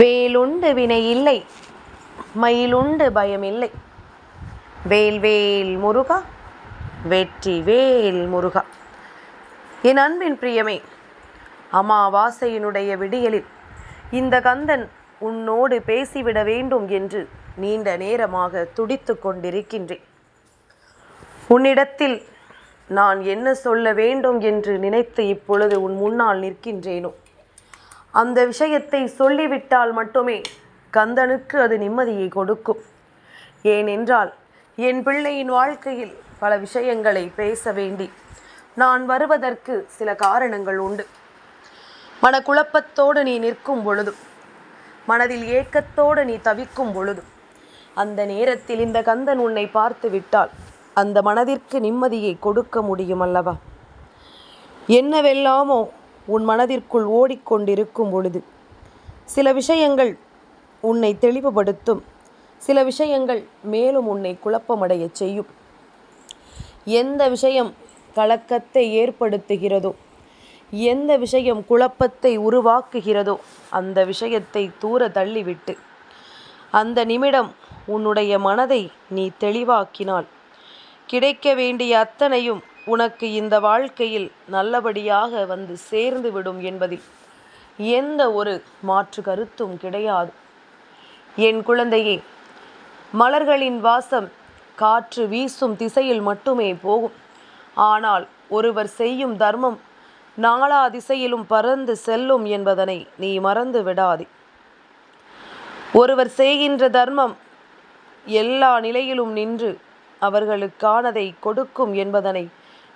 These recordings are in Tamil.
வேலுண்டு வினை இல்லை மயிலுண்டு பயமில்லை. வேல் வேல் முருகா வெற்றி வேல் முருகா. என் அன்பின் பிரியமே அமாவாசையினுடைய விடியலில் இந்த கந்தன் உன்னோடு பேசிவிட வேண்டும் என்று நீண்ட நேரமாக துடித்து கொண்டிருக்கின்றேன். உன்னிடத்தில் நான் என்ன சொல்ல வேண்டும் என்று நினைத்து இப்பொழுது உன் முன்னால் நிற்கின்றேனோ? அந்த விஷயத்தை சொல்லிவிட்டால் மட்டுமே கந்தனுக்கு அது நிம்மதியை கொடுக்கும். ஏனென்றால் என் பிள்ளையின் வாழ்க்கையில் பல விஷயங்களை பேச வேண்டி நான் வருவதற்கு சில காரணங்கள் உண்டு. மனக்குழப்பத்தோடு நீ நிற்கும் பொழுதும் மனதில் ஏக்கத்தோடு நீ தவிக்கும் பொழுதும் அந்த நேரத்தில் இந்த கந்தன் உன்னை பார்த்து விட்டால் அந்த மனதிற்கு நிம்மதியை கொடுக்க முடியும் அல்லவா? என்னவெல்லாமோ உன் மனதிற்குள் ஓடிக்கொண்டிருக்கும் பொழுது. சில விஷயங்கள் உன்னை தெளிவுபடுத்தும். சில விஷயங்கள் மேலும் உன்னை குழப்பமடையச் செய்யும். எந்த விஷயம் கலக்கத்தை ஏற்படுத்துகிறதோ எந்த விஷயம் குழப்பத்தை உருவாக்குகிறதோ அந்த விஷயத்தை தூர தள்ளிவிட்டு அந்த நிமிடம் உன்னுடைய மனதை நீ தெளிவாக்கினால் கிடைக்க வேண்டிய அத்தனையும் உனக்கு இந்த வாழ்க்கையில் நல்லபடியாக வந்து சேர்ந்து விடும் என்பதில் எந்த ஒரு மாற்று கருத்தும் கிடையாது. என் குழந்தையே மலர்களின் வாசம் காற்று வீசும் திசையில் மட்டுமே போகும். ஆனால் ஒருவர் செய்யும் தர்மம் நாலா திசையிலும் பறந்து செல்லும் என்பதனை நீ மறந்து விடாதே. ஒருவர் செய்கின்ற தர்மம் எல்லா நிலையிலும் நின்று அவர்களுக்கானதை கொடுக்கும் என்பதனை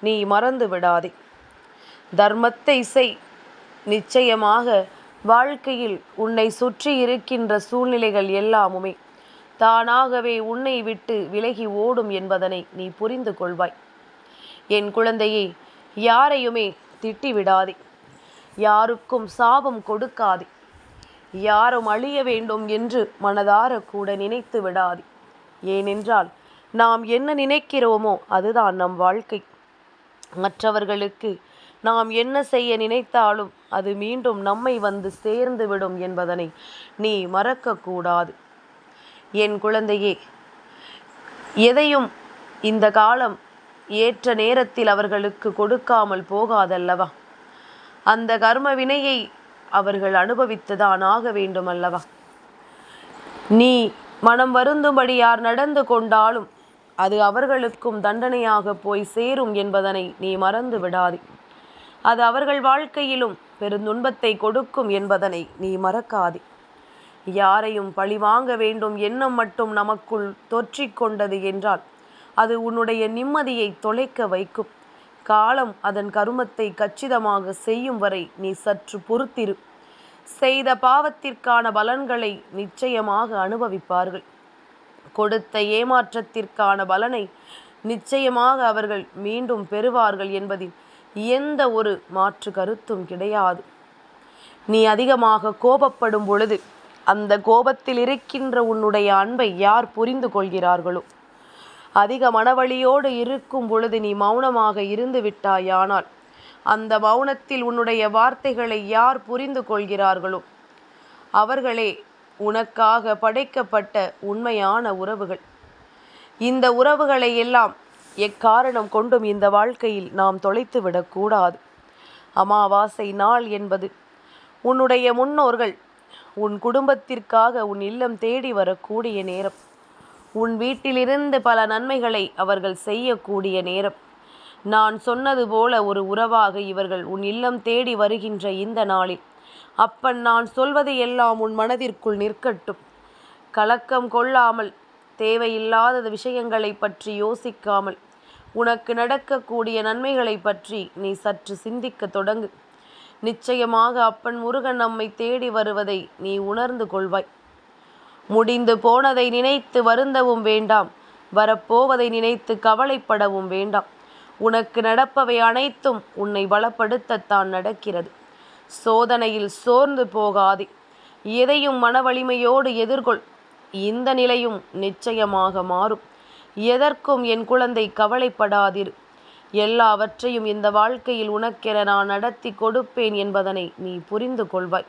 நீ மறந்து விடாதே. தர்மத்தை செய். நிச்சயமாக வாழ்க்கையில் உன்னை சுற்றி இருக்கின்ற சூழ்நிலைகள் எல்லாமுமே தானாகவே உன்னை விட்டு விலகி ஓடும் என்பதனை நீ புரிந்து கொள்வாய். என் குழந்தையே யாரையுமே திட்டிவிடாதே யாருக்கும் சாபம் கொடுக்காதே. யாரும் அழிய வேண்டும் என்று மனதார கூட நினைத்து விடாதே. ஏனென்றால் நாம் என்ன நினைக்கிறோமோ அதுதான் நம் வாழ்க்கை. மற்றவர்களுக்கு நாம் என்ன செய்ய நினைத்தாலும் அது மீண்டும் நம்மை வந்து சேர்ந்து விடும் என்பதனை நீ மறக்கக்கூடாது. என் குழந்தையே எதையும் இந்த காலம் ஏற்ற நேரத்தில் அவர்களுக்கு கொடுக்காமல் போகாதல்லவா? அந்த கர்ம வினையை அவர்கள் அனுபவித்துதான் ஆக வேண்டும் அல்லவா நீ மனம் வருந்தும்படி யார் நடந்து கொண்டாலும் அது அவர்களுக்கும் தண்டனையாக போய் சேரும் என்பதனை நீ மறந்து விடாதே. அது அவர்கள் வாழ்க்கையிலும் பெருந்துன்பத்தை கொடுக்கும் என்பதனை நீ மறக்காதே. யாரையும் பழிவாங்க வேண்டும் எண்ணம் மட்டும் நமக்குள் தொற்றிக்கொண்டது என்றால் அது உன்னுடைய நிம்மதியை தொலைக்க வைக்கும். காலம் அதன் கருமத்தை கச்சிதமாக செய்யும் வரை நீ சற்று பொறுத்திரு. செய்த பாவத்திற்கான பலன்களை நிச்சயமாக அனுபவிப்பார்கள். கொடுத்த ஏமாற்றத்திற்கான பலனை நிச்சயமாக அவர்கள் மீண்டும் பெறுவார்கள் என்பதில் எந்த ஒரு மாற்று கருத்தும் கிடையாது. நீ அதிகமாக கோபப்படும் பொழுது அந்த கோபத்தில் இருக்கின்ற உன்னுடைய அன்பை யார் புரிந்து கொள்கிறார்களோ? அதிக மனவழியோடு இருக்கும் பொழுது நீ மௌனமாக இருந்து விட்டாயானால் அந்த மௌனத்தில் உன்னுடைய வார்த்தைகளை யார் புரிந்து கொள்கிறார்களோ? அவர்களே உனக்காக படைக்கப்பட்ட உண்மையான உறவுகள். இந்த உறவுகளை எல்லாம் எக்காரணம் கொண்டும் இந்த வாழ்க்கையில் நாம் தொலைத்து விடக்கூடாது. அமாவாசை நாள் என்பது உன்னுடைய முன்னோர்கள் உன் குடும்பத்திற்காக உன் இல்லம் தேடி வரக்கூடிய நேரம். உன் வீட்டிலிருந்து பல நன்மைகளை அவர்கள் செய்யக்கூடிய நேரம். நான் சொன்னது போல ஒரு உறவாக இவர்கள் உன் இல்லம் தேடி வருகின்ற இந்த நாளில் அப்பன் நான் சொல்வது எல்லாம் உன் மனதிற்குள் நிற்கட்டும். கலக்கம் கொள்ளாமல் தேவையில்லாத விஷயங்களை பற்றி யோசிக்காமல் உனக்கு நடக்கக்கூடிய நன்மைகளை பற்றி நீ சற்று சிந்திக்க தொடங்கு. நிச்சயமாக அப்பன் முருகன் நம்மை தேடி வருவதை நீ உணர்ந்து கொள்வாய். முடிந்து போனதை நினைத்து வருந்தவும் வேண்டாம் வரப்போவதை நினைத்து கவலைப்படவும் வேண்டாம். உனக்கு நடப்பவை அனைத்தும் உன்னை பலப்படுத்தத்தான் நடக்கிறது. சோதனையில் சோர்ந்து போகாதே. எதையும் மன வலிமையோடு எதிர்கொள். இந்த நிலையும் நிச்சயமாக மாறும். எதற்கும் என் குழந்தை கவலைப்படாதிரு. எல்லாவற்றையும் இந்த வாழ்க்கையில் உனக்கென நான் நடத்தி கொடுப்பேன் என்பதனை நீ புரிந்து கொள்வாய்.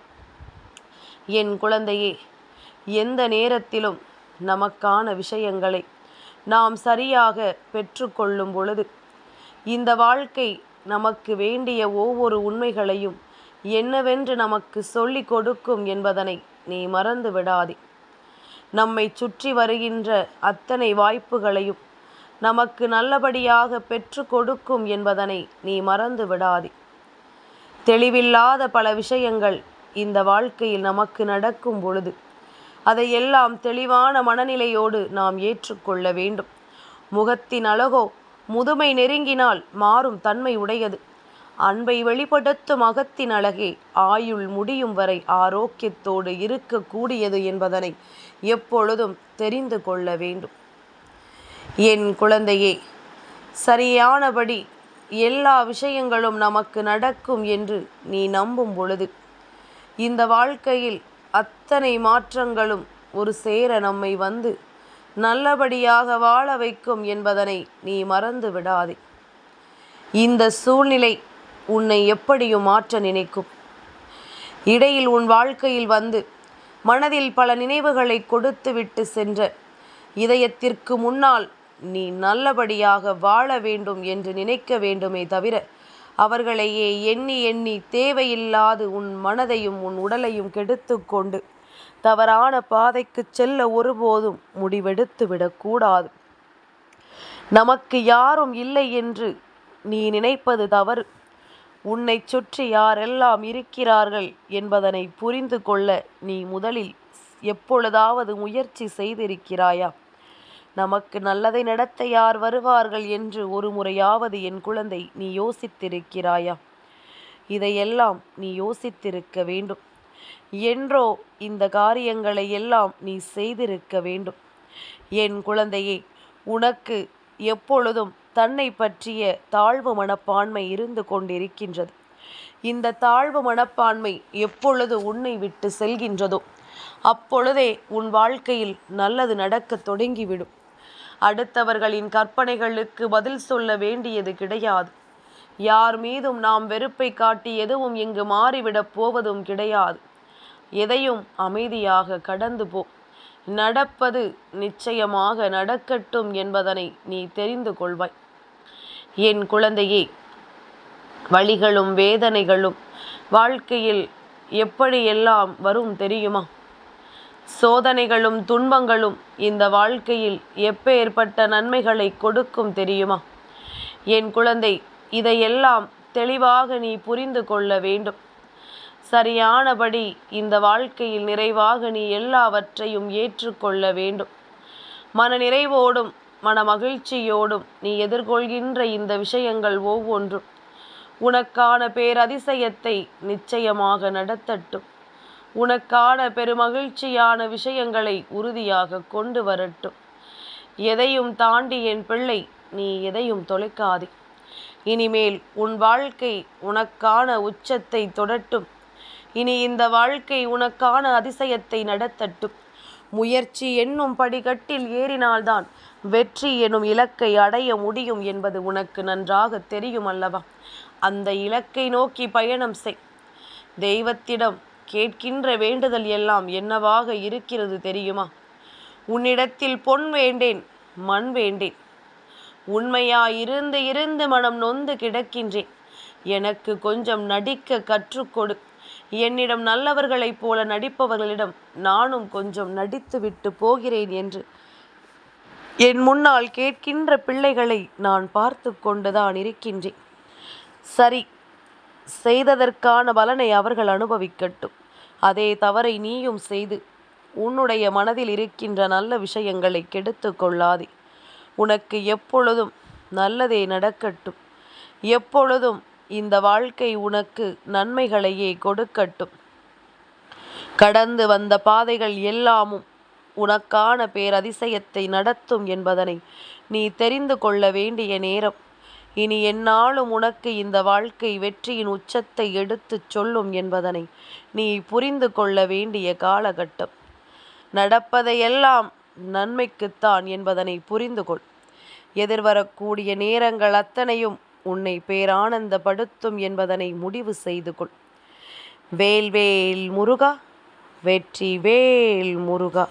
என் குழந்தையே எந்த நேரத்திலும் நமக்கான விஷயங்களை நாம் சரியாக பெற்றுக்கொள்ளும் பொழுது இந்த வாழ்க்கை நமக்கு வேண்டிய ஒவ்வொரு உண்மைகளையும் என்னவென்று நமக்கு சொல்லிக் கொடுக்கும் என்பதனை நீ மறந்து விடாதே. நம்மை சுற்றி வருகின்ற அத்தனை வாய்ப்புகளையும் நமக்கு நல்லபடியாக பெற்று கொடுக்கும் என்பதனை நீ மறந்து விடாதே. தெளிவில்லாத பல விஷயங்கள் இந்த வாழ்க்கையில் நமக்கு நடக்கும் பொழுது அதையெல்லாம் தெளிவான மனநிலையோடு நாம் ஏற்றுக்கொள்ள வேண்டும். முகத்தின் அழகோ முதுமை நெருங்கினால் மாறும் தன்மை உடையது. அன்பை வெளிப்படுத்தும் அகத்தின் அழகே ஆயுள் முடியும் வரை ஆரோக்கியத்தோடு இருக்கக்கூடியது என்பதனை எப்பொழுதும் தெரிந்து கொள்ள வேண்டும். என் குழந்தையே சரியானபடி எல்லா விஷயங்களும் நமக்கு நடக்கும் என்று நீ நம்பும் பொழுது இந்த வாழ்க்கையில் அத்தனை மாற்றங்களும் ஒரு சேர நம்மை வந்து நல்லபடியாக வாழ வைக்கும் என்பதனை நீ மறந்து விடாதே. இந்த சூழ்நிலை உன்னை எப்படியும் மாற்ற நினைக்கும். இடையில் உன் வாழ்க்கையில் வந்து மனதில் பல நினைவுகளை கொடுத்துவிட்டு சென்ற இதயத்திற்கு முன்னால் நீ நல்லபடியாக வாழ வேண்டும் என்று நினைக்க வேண்டுமே தவிர அவர்களையே எண்ணி எண்ணி தேவையில்லாது உன் மனதையும் உன் உடலையும் கெடுத்து கொண்டு தவறான பாதைக்கு செல்ல ஒருபோதும் முடிவெடுத்து விடக்கூடாது. நமக்கு யாரும் இல்லை என்று நீ நினைப்பது தவறு. உன்னை சுற்றி யாரெல்லாம் இருக்கிறார்கள் என்பதனை புரிந்து கொள்ள நீ முதலில் எப்பொழுதாவது முயற்சி செய்திருக்கிறாயா? நமக்கு நல்லதை நடத்த யார் வருவார்கள் என்று ஒரு முறையாவது என் குழந்தை நீ யோசித்திருக்கிறாயா? இதையெல்லாம் நீ யோசித்திருக்க வேண்டும். என்றோ இந்த காரியங்களை எல்லாம் நீ செய்திருக்க வேண்டும். என் குழந்தையே உனக்கு எப்பொழுதும் தன்னை பற்றிய தாழ்வு மனப்பான்மை இருந்து கொண்டிருக்கின்றது. இந்த தாழ்வு மனப்பான்மை எப்பொழுது உன்னை விட்டு செல்கின்றதோ அப்பொழுதே உன் வாழ்க்கையில் நல்லது நடக்கத் தொடங்கிவிடும். அடுத்தவர்களின் கற்பனைகளுக்கு பதில் சொல்ல வேண்டியது கிடையாது. யார் மீதும் நாம் வெறுப்பை காட்டி எதுவும் இங்கு மாறிவிடப் போவதும் கிடையாது. எதையும் அமைதியாக கடந்து போ. நடப்பது நிச்சயமாக நடக்கட்டும் என்பதனை நீ தெரிந்து கொள்வாய். என் குழந்தையே வழிகளும் வேதனைகளும் வாழ்க்கையில் எப்படியெல்லாம் வரும் தெரியுமா? சோதனைகளும் துன்பங்களும் இந்த வாழ்க்கையில் எப்பேற்பட்ட நன்மைகளை கொடுக்கும் தெரியுமா? என் குழந்தை இதையெல்லாம் தெளிவாக நீ புரிந்து கொள்ள வேண்டும். சரியானபடி இந்த வாழ்க்கையில் நிறைவாக நீ எல்லாவற்றையும் ஏற்றுக்கொள்ள வேண்டும். மன நிறைவோடும் மன மகிழ்ச்சியோடும் நீ எதிர்கொள்கின்ற இந்த விஷயங்கள் ஒவ்வொன்றும் உனக்கான பேரதிசயத்தை நிச்சயமாக நடத்தட்டும். உனக்கான பெருமகிழ்ச்சியான விஷயங்களை உறுதியாக கொண்டு வரட்டும். எதையும் தாண்டி என் பிள்ளை நீ எதையும் தொலைக்காதே. இனிமேல் உன் வாழ்க்கை உனக்கான உச்சத்தை தொடட்டும். இனி இந்த வாழ்க்கை உனக்கான அதிசயத்தை நடத்தட்டும். முயற்சி என்னும் படிக்கட்டில் ஏறினால்தான் வெற்றி எனும் இலக்கை அடைய முடியும் என்பது உனக்கு நன்றாக தெரியும் அல்லவா? அந்த இலக்கை நோக்கி பயணம் செய். தெய்வத்திடம் கேட்கின்ற வேண்டுதல் எல்லாம் என்னவாக இருக்கிறது தெரியுமா? உன்னிடத்தில் பொன் வேண்டேன் மண் வேண்டேன். உண்மையா இருந்து இருந்து மனம் நொந்து கிடக்கின்றேன். எனக்கு கொஞ்சம் நடிக்க கற்றுக்கொடு. என்னிடம் நல்லவர்களைப் போல நடிப்பவர்களிடம் நானும் கொஞ்சம் நடித்துவிட்டு போகிறேன் என்று என் முன்னால் கேட்கின்ற பிள்ளைகளை நான் பார்த்து கொண்டுதான் இருக்கின்றேன். சரி செய்ததற்கான பலனை அவர்கள் அனுபவிக்கட்டும். அதே தவறை நீயும் செய்து உன்னுடைய மனதில் இருக்கின்ற நல்ல விஷயங்களை கெடுத்து கொள்ளாதே. உனக்கு எப்பொழுதும் நல்லதே நடக்கட்டும். எப்பொழுதும் இந்த வாழ்க்கை உனக்கு நன்மைகளையே கொடுக்கட்டும். கடந்து வந்த பாதைகள் எல்லாமும் உனக்கான பேரதிசயத்தை நடத்தும் என்பதனை நீ தெரிந்து கொள்ள வேண்டிய நேரம். இனி என்னாலும் உனக்கு இந்த வாழ்க்கை வெற்றியின் உச்சத்தை எடுத்துச் சொல்லும் என்பதனை நீ புரிந்து கொள்ள வேண்டிய காலகட்டம். நடப்பதையெல்லாம் நன்மைக்குத்தான் என்பதனை புரிந்து கொள். எதிர்வரக்கூடிய நேரங்கள் அத்தனையும் உன்னை பேரானந்தப்படுத்தும் என்பதனை முடிவு செய்து கொள். வேல்வேல் முருகா வெற்றி வேல் முருகா.